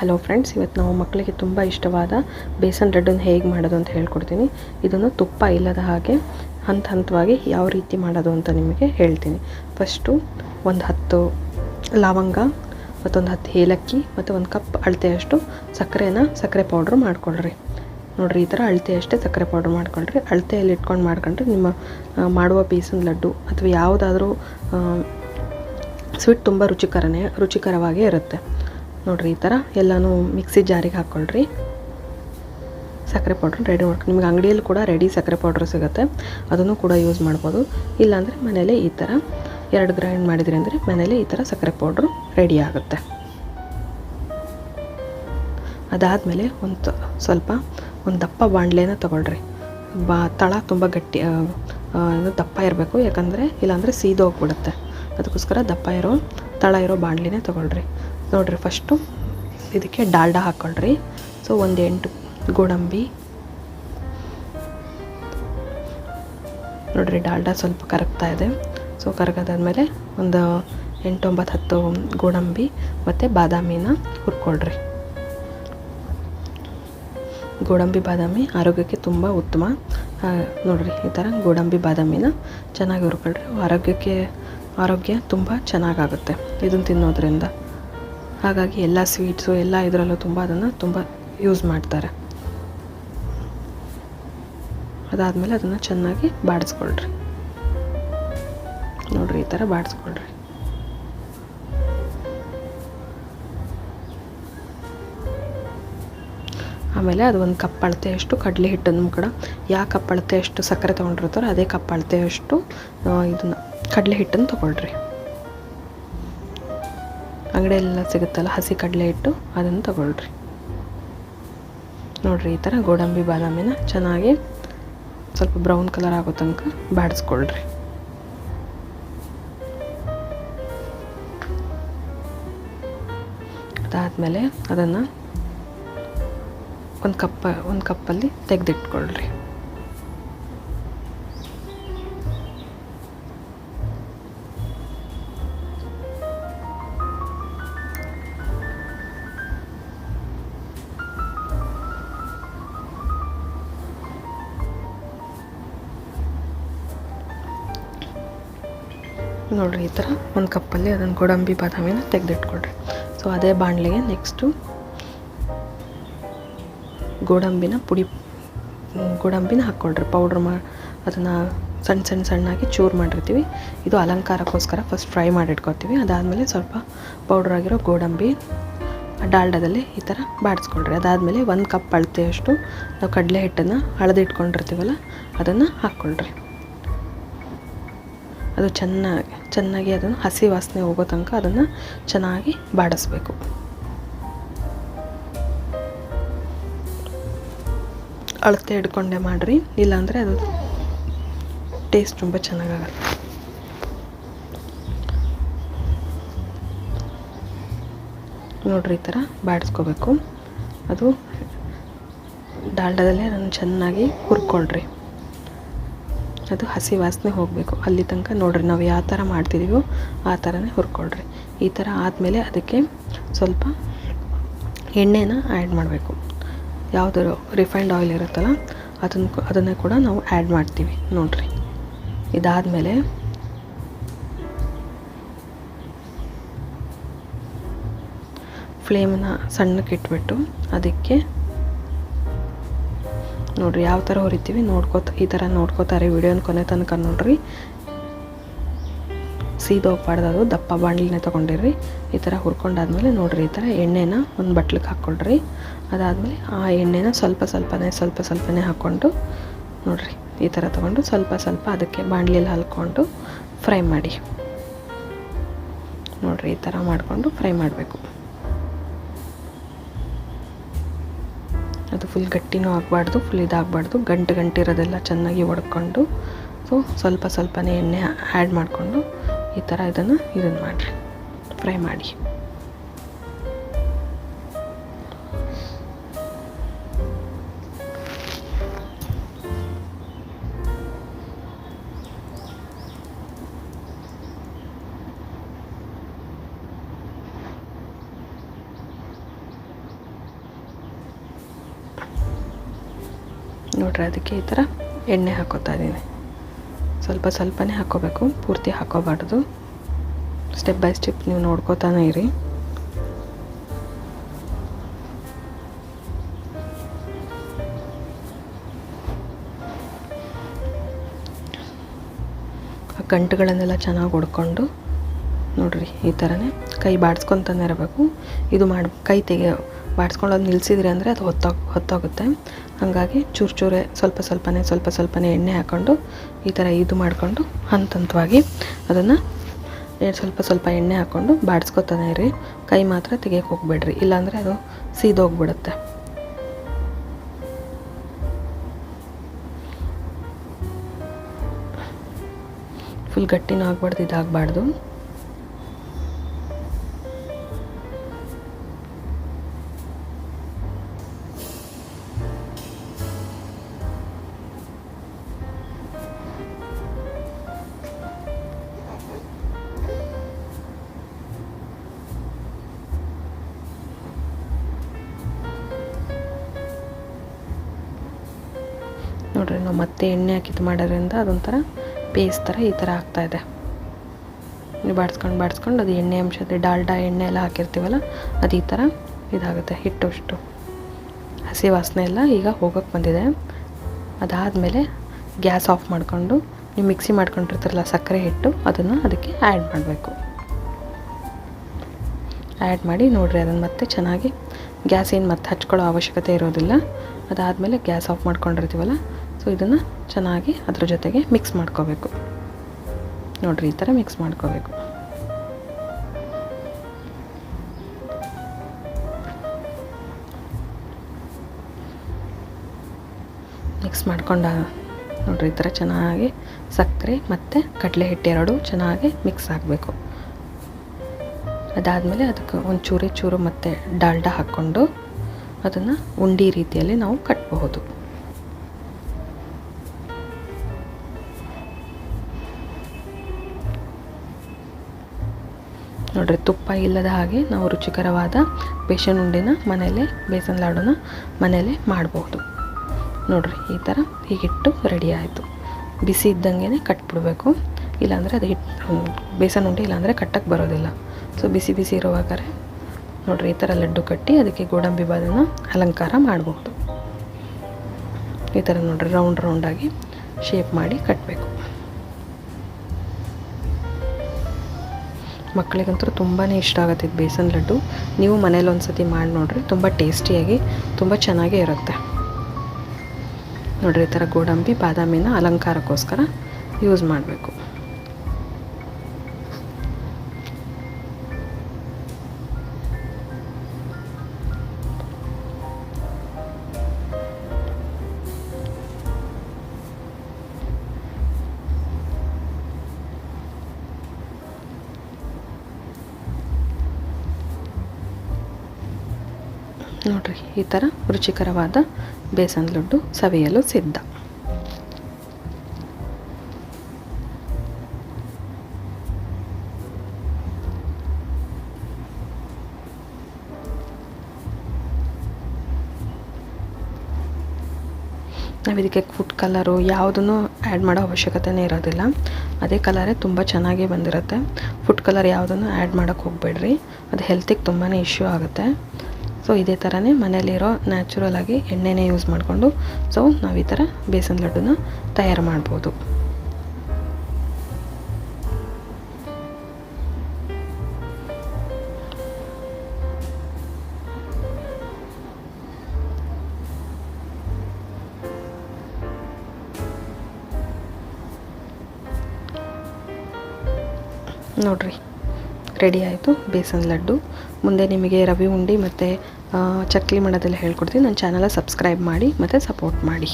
Hello friends ಇವತ್ತು ನಾವು ಮಕ್ಕಳಿಗೆ ತುಂಬ ಇಷ್ಟವಾದ ಬೇಸನ್ ಲಡ್ಡನ್ನು ಹೇಗೆ ಮಾಡೋದು ಅಂತ ಹೇಳ್ಕೊಡ್ತೀನಿ. ಇದನ್ನು ತುಪ್ಪ ಇಲ್ಲದ ಹಾಗೆ ಹಂತ ಹಂತವಾಗಿ ಯಾವ ರೀತಿ ಮಾಡೋದು ಅಂತ ನಿಮಗೆ ಹೇಳ್ತೀನಿ. ಫಸ್ಟು ಒಂದು ಹತ್ತು ಲವಂಗ, ಮತ್ತೊಂದು ಹತ್ತು ಏಲಕ್ಕಿ, ಮತ್ತು ಒಂದು ಕಪ್ ಅಳತೆಯಷ್ಟು ಸಕ್ಕರೆನ ಸಕ್ಕರೆ ಪೌಡ್ರ್ ಮಾಡ್ಕೊಳ್ರಿ. ನೋಡಿರಿ, ಈ ಥರ ಅಳತೆಯಷ್ಟೇ ಸಕ್ಕರೆ ಪೌಡ್ರ್ ಮಾಡ್ಕೊಳ್ರಿ. ಅಳತೆಯಲ್ಲಿ ಇಟ್ಕೊಂಡು ಮಾಡ್ಕೊಂಡ್ರೆ ನಿಮ್ಮ ಮಾಡುವ ಬೇಸನ್ ಲಡ್ಡು ಅಥವಾ ಯಾವುದಾದ್ರೂ ಸ್ವೀಟ್ ತುಂಬ ರುಚಿಕರನೇ, ರುಚಿಕರವಾಗಿ ಇರುತ್ತೆ. ನೋಡಿರಿ ಈ ಥರ ಎಲ್ಲನೂ ಮಿಕ್ಸಿ ಜಾರಿಗೆ ಹಾಕ್ಕೊಳ್ರಿ ಸಕ್ಕರೆ ಪೌಡ್ರ್ ರೆಡಿ ಮಾಡ್ಕೊಂಡು ನಿಮ್ಗೆ ಅಂಗಡಿಯಲ್ಲಿ ಕೂಡ ರೆಡಿ ಸಕ್ಕರೆ ಪೌಡ್ರ್ ಸಿಗುತ್ತೆ. ಅದನ್ನು ಕೂಡ ಯೂಸ್ ಮಾಡ್ಬೋದು. ಇಲ್ಲಾಂದರೆ ಮನೇಲೆ ಈ ಥರ ಎರಡು ಗ್ರೈಂಡ್ ಮಾಡಿದ್ರಿ ಅಂದರೆ ಮನೇಲೆ ಈ ಥರ ಸಕ್ಕರೆ ಪೌಡ್ರು ರೆಡಿ ಆಗುತ್ತೆ. ಅದಾದಮೇಲೆ ಒಂದು ಸ್ವಲ್ಪ ಒಂದು ದಪ್ಪ ಬಾಣಲೆನ ತೊಗೊಳ್ರಿ. ಬಾ ತಳ ತುಂಬ ಗಟ್ಟಿ ದಪ್ಪ ಇರಬೇಕು. ಯಾಕಂದರೆ ಇಲ್ಲಾಂದರೆ ಸೀದೋಗ್ಬಿಡುತ್ತೆ. ಅದಕ್ಕೋಸ್ಕರ ದಪ್ಪ ಇರೋ ತಳ ಇರೋ ಬಾಣಲಿನೇ ತೊಗೊಳ್ರಿ. ನೋಡಿರಿ ಫಸ್ಟು ಇದಕ್ಕೆ ಡಾಲ್ಡಾ ಹಾಕ್ಕೊಳ್ರಿ ಸೊ ಒಂದು ಎಂಟು ಗೋಡಂಬಿ. ನೋಡಿರಿ, ಡಾಲ್ಡಾ ಸ್ವಲ್ಪ ಕರಗ್ತಾ ಇದೆ. ಸೊ, ಕರಗದಾದ್ಮೇಲೆ ಒಂದು ಎಂಟೊಂಬತ್ತು ಹತ್ತು ಗೋಡಂಬಿ ಮತ್ತು ಬಾದಾಮಿನ ಹುರ್ಕೊಳ್ರಿ. ಗೋಡಂಬಿ, ಬಾದಾಮಿ ಆರೋಗ್ಯಕ್ಕೆ ತುಂಬ ಉತ್ತಮ. ನೋಡಿರಿ, ಈ ಥರ ಗೋಡಂಬಿ, ಬಾದಾಮಿನ ಚೆನ್ನಾಗಿ ಹುರ್ಕೊಳ್ರಿ. ಆರೋಗ್ಯಕ್ಕೆ, ಆರೋಗ್ಯ ತುಂಬ ಚೆನ್ನಾಗಾಗುತ್ತೆ. ಇದನ್ನು ತಿನ್ನೋದ್ರಿಂದ. ಹಾಗಾಗಿ ಎಲ್ಲ ಸ್ವೀಟ್ಸು ಎಲ್ಲ ಇದರಲ್ಲೂ ತುಂಬ ಅದನ್ನು ತುಂಬ ಯೂಸ್ ಮಾಡ್ತಾರೆ. ಅದಾದಮೇಲೆ ಅದನ್ನು ಚೆನ್ನಾಗಿ ಬಾಡಿಸ್ಕೊಳ್ರಿ. ನೋಡಿರಿ ಈ ಥರ ಬಾಡಿಸ್ಕೊಳ್ರಿ. ಆಮೇಲೆ ಅದು ಒಂದು ಕಪ್ ಅಳತೆಯಷ್ಟು ಕಡಲೆ ಹಿಟ್ಟು ನಮ್ಮ ಕಡೆ ಯಾವ ಕಪ್ ಅಳತೆಯಷ್ಟು ಸಕ್ಕರೆ ತೊಗೊಂಡಿರ್ತಾರೋ ಅದೇ ಕಪ್ ಅಳತೆಯಷ್ಟು ಇದನ್ನು ಕಡಲೆ ಹಿಟ್ಟನ್ನು ತೊಗೊಳ್ರಿ. ಅಂಗಡಿಯಲ್ಲೆಲ್ಲ ಸಿಗುತ್ತಲ್ಲ, ಹಸಿ ಕಡಲೆ ಹಿಟ್ಟು, ಅದನ್ನು ತಗೊಳ್ರಿ. ನೋಡಿರಿ, ಈ ಥರ ಗೋಡಂಬಿ, ಬಾದಾಮಿನ ಚೆನ್ನಾಗಿ ಸ್ವಲ್ಪ ಬ್ರೌನ್ ಕಲರ್ ಆಗೋ ತನಕ ಬಾಡಿಸ್ಕೊಳ್ರಿ. ಅದಾದಮೇಲೆ ಅದನ್ನು ಒಂದು ಕಪ್ಪ, ಒಂದು ಕಪ್ಪಲ್ಲಿ ತೆಗೆದಿಟ್ಕೊಳ್ರಿ. ನೋಡಿರಿ, ಈ ಥರ ಒಂದು ಕಪ್ಪಲ್ಲಿ ಅದನ್ನು ಗೋಡಂಬಿ ಬಾದಾಮಿನ ತೆಗೆದಿಟ್ಕೊಳ್ರಿ. ಸೊ ಅದೇ ಬಾಣಲೆಗೆ ನೆಕ್ಸ್ಟು ಗೋಡಂಬಿನ ಪುಡಿ ಗೋಡಂಬಿನ ಹಾಕ್ಕೊಳ್ರಿ. ಪೌಡ್ರ್ ಮಾ, ಅದನ್ನು ಸಣ್ಣ ಸಣ್ಣ ಸಣ್ಣಾಗಿ ಚೂರು ಮಾಡಿರ್ತೀವಿ. ಇದು ಅಲಂಕಾರಕ್ಕೋಸ್ಕರ ಫಸ್ಟ್ ಫ್ರೈ ಮಾಡಿಟ್ಕೊತೀವಿ ಅದಾದಮೇಲೆ ಸ್ವಲ್ಪ ಪೌಡ್ರ್ ಆಗಿರೋ ಗೋಡಂಬಿ ಡಾಲ್ಡಾದಲ್ಲಿ ಈ ಥರ ಬಾಡಿಸ್ಕೊಳ್ರಿ. ಅದಾದಮೇಲೆ ಒಂದು ಕಪ್ ಅಳತೆಯಷ್ಟು ನಾವು ಕಡಲೆ ಹಿಟ್ಟನ್ನು ಹಳದಿಟ್ಕೊಂಡಿರ್ತೀವಲ್ಲ, ಅದನ್ನು ಹಾಕ್ಕೊಳ್ರಿ. ಅದು ಚೆನ್ನಾಗಿ ಚೆನ್ನಾಗಿ ಅದನ್ನು ಹಸಿ ವಾಸನೆ ಹೋಗೋ ತನಕ ಅದನ್ನು ಚೆನ್ನಾಗಿ ಬಾಡಿಸ್ಬೇಕು. ಅಳತೆ ಹಿಡ್ಕೊಂಡೆ ಮಾಡಿರಿ, ಇಲ್ಲಾಂದರೆ ಅದು ಟೇಸ್ಟ್ ತುಂಬ ಚೆನ್ನಾಗಾಗತ್ತೆ ನೋಡ್ರಿ ಈ ಥರ ಬಾಡಿಸ್ಕೋಬೇಕು. ಅದು ಡಾಲ್ಡದಲ್ಲೇ ನಾನು ಚೆನ್ನಾಗಿ ಹುರ್ಕೊಳ್ರಿ ಅದು ಹಸಿ ವಾಸನೆ ಹೋಗಬೇಕು. ಅಲ್ಲಿ ತನಕ ನೋಡ್ರಿ, ನಾವು ಯಾವ ಥರ ಮಾಡ್ತಿದ್ದೀವೋ ಆ ಥರನೇ ಹುರ್ಕೊಳ್ರಿ. ಈ ಥರ ಆದಮೇಲೆ ಅದಕ್ಕೆ ಸ್ವಲ್ಪ ಎಣ್ಣೆನ ಆ್ಯಡ್ ಮಾಡಬೇಕು. ಯಾವುದಾದ್ರು ರಿಫೈನ್ಡ್ ಆಯಿಲ್ ಇರುತ್ತಲ್ಲ, ಅದನ್ನು ಅದನ್ನು ಕೂಡ ನಾವು ಆ್ಯಡ್ ಮಾಡ್ತೀವಿ. ನೋಡ್ರಿ. ಇದಾದಮೇಲೆ ಫ್ಲೇಮನ್ನ ಸಣ್ಣಕ್ಕೆ ಇಟ್ಬಿಟ್ಟು ಅದಕ್ಕೆ ನೋಡ್ರಿ, ಯಾವ ಥರ ಹುರಿತೀವಿ ನೋಡ್ಕೋತ ಈ ಥರ ನೋಡ್ಕೋತಾರೆ ವಿಡಿಯೋನ ಕೊನೆ ತನಕ ನೋಡ್ರಿ. ಸೀದೋಗ್ಬಾರ್ದು ಅದು ದಪ್ಪ ಬಾಣಲಿನೇ ತೊಗೊಂಡಿರ್ರಿ. ಈ ಥರ ಹುರ್ಕೊಂಡಾದ್ಮೇಲೆ ನೋಡ್ರಿ, ಈ ಥರ ಎಣ್ಣೆನ ಒಂದು ಬಟ್ಲಿಗೆ ಹಾಕ್ಕೊಳ್ರಿ. ಅದಾದಮೇಲೆ ಆ ಎಣ್ಣೆನ ಸ್ವಲ್ಪ ಸ್ವಲ್ಪನೇ ಸ್ವಲ್ಪ ಸ್ವಲ್ಪನೇ ಹಾಕ್ಕೊಂಡು ನೋಡ್ರಿ, ಈ ಥರ ತೊಗೊಂಡು ಸ್ವಲ್ಪ ಸ್ವಲ್ಪ ಅದಕ್ಕೆ ಬಾಣಲಿಯಲ್ಲಿ ಹಲ್ಕೊಂಡು ಫ್ರೈ ಮಾಡಿ. ನೋಡ್ರಿ, ಈ ಥರ ಮಾಡಿಕೊಂಡು ಫ್ರೈ ಮಾಡಬೇಕು. ಅದು ಫುಲ್ ಗಟ್ಟಿನೂ ಆಗಬಾರ್ದು ಫುಲ್ ಇದಾಗಬಾರ್ದು. ಗಂಟು ಗಂಟಿರೋದೆಲ್ಲ ಚೆನ್ನಾಗಿ ಒಡ್ಕೊಂಡು ಸೊ ಸ್ವಲ್ಪ ಸ್ವಲ್ಪನೇ ಎಣ್ಣೆ ಆ್ಯಡ್ ಮಾಡಿಕೊಂಡು ಈ ಥರ ಇದನ್ನು ಇದನ್ನು ಮಾಡಿರಿ. ಫ್ರೈ ಮಾಡಿ. ನೋಡ್ರಿ, ಅದಕ್ಕೆ ಈ ಥರ ಎಣ್ಣೆ ಹಾಕೋತಾ ಇದ್ದೀನಿ. ಸ್ವಲ್ಪ ಸ್ವಲ್ಪನೇ ಹಾಕೋಬೇಕು, ಪೂರ್ತಿ ಹಾಕೋಬಾರ್ದು. ಸ್ಟೆಪ್ ಬೈ ಸ್ಟೆಪ್ ನೀವು ನೋಡ್ಕೋತಾನೆ ಇರಿ. ಗಂಟುಗಳನ್ನೆಲ್ಲ ಚೆನ್ನಾಗಿ ಹೊಡ್ಕೊಂಡು ನೋಡ್ರಿ, ಈ ಥರನೇ ಕೈ ಬಾಡಿಸ್ಕೊತಾನೆ ಇರಬೇಕು. ಇದು ಮಾಡಿ, ಕೈ ತೆಗೆ, ಬಾಡಿಸ್ಕೊಳ್ಳೋದು ನಿಲ್ಲಿಸಿದ್ರಿ ಅಂದರೆ ಅದು ಹೊತ್ತೋಗಿ ಹೊತ್ತೋಗುತ್ತೆ. ಹಾಗಾಗಿ ಚೂರು ಚೂರೇ ಸ್ವಲ್ಪ ಸ್ವಲ್ಪನೇ ಸ್ವಲ್ಪ ಸ್ವಲ್ಪನೇ ಎಣ್ಣೆ ಹಾಕ್ಕೊಂಡು ಈ ಥರ ಇದು ಮಾಡಿಕೊಂಡು ಹಂತ ಹಂತವಾಗಿ ಅದನ್ನು ಸ್ವಲ್ಪ ಸ್ವಲ್ಪ ಎಣ್ಣೆ ಹಾಕ್ಕೊಂಡು ಬಾಡಿಸ್ಕೊತಾನೆ ಇರಿ ಕೈ ಮಾತ್ರ ತೆಗಿಯಕ್ಕೆ ಹೋಗ್ಬೇಡ್ರಿ, ಇಲ್ಲಾಂದರೆ ಅದು ಸೀದೋಗ್ಬಿಡುತ್ತೆ. ಫುಲ್ ಗಟ್ಟಿನೂ ಆಗ್ಬಾರ್ದು, ಇದಾಗಬಾರ್ದು. ನೋಡ್ರಿ, ನಾವು ಮತ್ತೆ ಎಣ್ಣೆ ಹಾಕಿದ್ದು ಮಾಡೋದ್ರಿಂದ ಅದೊಂಥರ ಪೇಸ್ಟ್ ಥರ ಈ ಥರ ಆಗ್ತಾಯಿದೆ ನೀವು ಬಾಡಿಸ್ಕೊಂಡು ಬಾಡಿಸ್ಕೊಂಡು ಅದು ಎಣ್ಣೆ ಅಂಶದ ಡಾಲ್ಡಾ ಎಣ್ಣೆ ಎಲ್ಲ ಹಾಕಿರ್ತೀವಲ್ಲ, ಅದು ಈ ಥರ ಇದಾಗುತ್ತೆ ಹಿಟ್ಟು ಹಸಿ ವಾಸನೆ ಎಲ್ಲ ಈಗ ಹೋಗೋಕ್ಕೆ ಬಂದಿದೆ. ಅದಾದಮೇಲೆ ಗ್ಯಾಸ್ ಆಫ್ ಮಾಡಿಕೊಂಡು, ನೀವು ಮಿಕ್ಸಿ ಮಾಡ್ಕೊಂಡಿರ್ತೀರಲ್ಲ ಸಕ್ಕರೆ ಹಿಟ್ಟು, ಅದನ್ನು ಅದಕ್ಕೆ ಆ್ಯಡ್ ಮಾಡಬೇಕು. ಆ್ಯಡ್ ಮಾಡಿ ನೋಡಿರಿ, ಅದನ್ನು ಮತ್ತೆ ಚೆನ್ನಾಗಿ ಗ್ಯಾಸ್ ಏನು ಮತ್ತೆ ಹಚ್ಕೊಳ್ಳೋ ಅವಶ್ಯಕತೆ ಇರೋದಿಲ್ಲ. ಅದಾದಮೇಲೆ ಗ್ಯಾಸ್ ಆಫ್ ಮಾಡ್ಕೊಂಡಿರ್ತೀವಲ್ಲ ಸೊ ಇದನ್ನು ಚೆನ್ನಾಗಿ ಅದ್ರ ಜೊತೆಗೆ ಮಿಕ್ಸ್ ಮಾಡ್ಕೋಬೇಕು. ನೋಡಿರಿ, ಈ ಥರ ಮಿಕ್ಸ್ ಮಾಡ್ಕೋಬೇಕು. ಮಿಕ್ಸ್ ಮಾಡ್ಕೊಂಡ ನೋಡಿರಿ, ಈ ಥರ ಚೆನ್ನಾಗಿ ಸಕ್ಕರೆ ಮತ್ತು ಕಡಲೆ ಹಿಟ್ಟು ಎರಡು ಚೆನ್ನಾಗಿ ಮಿಕ್ಸ್ ಆಗಬೇಕು. ಅದಾದಮೇಲೆ ಅದಕ್ಕೆ ಒಂದು ಚೂರಿ ಚೂರು ಮತ್ತು ಡಾಲ್ಡಾ ಹಾಕ್ಕೊಂಡು ಅದನ್ನು ಉಂಡಿ ರೀತಿಯಲ್ಲಿ ನಾವು ಕಟ್ಟಬಹುದು ನೋಡಿರಿ, ತುಪ್ಪ ಇಲ್ಲದ ಹಾಗೆ ನಾವು ರುಚಿಕರವಾದ ಬೇಸನ್ ಉಂಡೆನ ಮನೆಯಲ್ಲೇ ಬೇಸನ್ ಲಾಡುನ ಮನೆಯಲ್ಲೇ ಮಾಡಬಹುದು ನೋಡಿರಿ, ಈ ಥರ ಹೀಗಿಟ್ಟು ರೆಡಿ ಆಯಿತು. ಬಿಸಿ ಇದ್ದಂಗೆ ಕಟ್ಬಿಡ್ಬೇಕು. ಇಲ್ಲಾಂದರೆ ಅದು ಹಿಟ್ಟು ಬೇಸನ್ ಉಂಡೆ ಇಲ್ಲಾಂದರೆ ಕಟ್ಟಕ್ಕೆ ಬರೋದಿಲ್ಲ. ಸೊ ಬಿಸಿ ಬಿಸಿ ಇರುವಾಗಾರೆ ನೋಡಿರಿ, ಈ ಥರ ಲಡ್ಡು ಕಟ್ಟಿ ಅದಕ್ಕೆ ಗೋಡಂಬಿ ಬಾದನ್ನು ಅಲಂಕಾರ ಮಾಡಬಹುದು ಈ ಥರ ನೋಡಿರಿ ರೌಂಡ್ ರೌಂಡಾಗಿ ಶೇಪ್ ಮಾಡಿ ಕಟ್ಟಬೇಕು ಮಕ್ಕಳಿಗಂತೂ ತುಂಬಾ ಇಷ್ಟ ಆಗುತ್ತೆ ಇದು ಬೇಸನ್ ಲಡ್ಡು. ನೀವು ಮನೇಲಿ ಒಂದು ಸತಿ ಮಾಡಿ ನೋಡ್ರಿ, ತುಂಬ ಟೇಸ್ಟಿಯಾಗಿ, ತುಂಬ ಚೆನ್ನಾಗೇ ಇರುತ್ತೆ. ನೋಡಿರಿ ಈ ಥರ ಗೋಡಂಬಿ, ಬಾದಾಮಿನ ಅಲಂಕಾರಕ್ಕೋಸ್ಕರ ಯೂಸ್ ಮಾಡಬೇಕು. ನೋಡಿರಿ, ಈ ಥರ ರುಚಿಕರವಾದ ಬೇಸನ್ ಲಡ್ಡು ಸವಿಯಲು ಸಿದ್ಧ. ನಾವು ಇದಕ್ಕೆ ಫುಡ್ ಕಲರು ಯಾವುದನ್ನು ಆ್ಯಡ್ ಮಾಡೋ ಅವಶ್ಯಕತೆನೇ ಇರೋದಿಲ್ಲ. ಅದೇ ಕಲರೇ ತುಂಬ ಚೆನ್ನಾಗಿ ಬಂದಿರುತ್ತೆ. ಫುಡ್ ಕಲರ್ ಯಾವುದನ್ನು ಆ್ಯಡ್ ಮಾಡೋಕ್ಕೆ ಹೋಗಬೇಡ್ರಿ. ಅದು ಹೆಲ್ತಿಗೆ ತುಂಬಾ ಇಶ್ಯೂ ಆಗುತ್ತೆ. ಸೊ ಇದೇ ಥರನೇ ಮನೇಲಿರೋ ನ್ಯಾಚುರಲ್ ಆಗಿ ಎಣ್ಣೆನೇ ಯೂಸ್ ಮಾಡಿಕೊಂಡು ಸೊ ನಾವು ಈ ಥರ ಬೇಸನ್ ಲಡ್ಡುನ ತಯಾರು ಮಾಡ್ಬೋದು. ನೋಡಿರಿ ರೆಡಿ ಆಯಿತು ಬೇಸನ್ ಲಡ್ಡು. ಮುಂದೆ ನಿಮಗೆ ರವೆ ಉಂಡೆ ಮತ್ತು ಚಕ್ಲಿ ಮಾಡೋದೆಲ್ಲ ಹೇಳ್ಕೊಡ್ತೀನಿ. ನನ್ನ ಚಾನಲ ಸಬ್ಸ್ಕ್ರೈಬ್ ಮಾಡಿ ಮತ್ತು ಸಪೋರ್ಟ್ ಮಾಡಿ.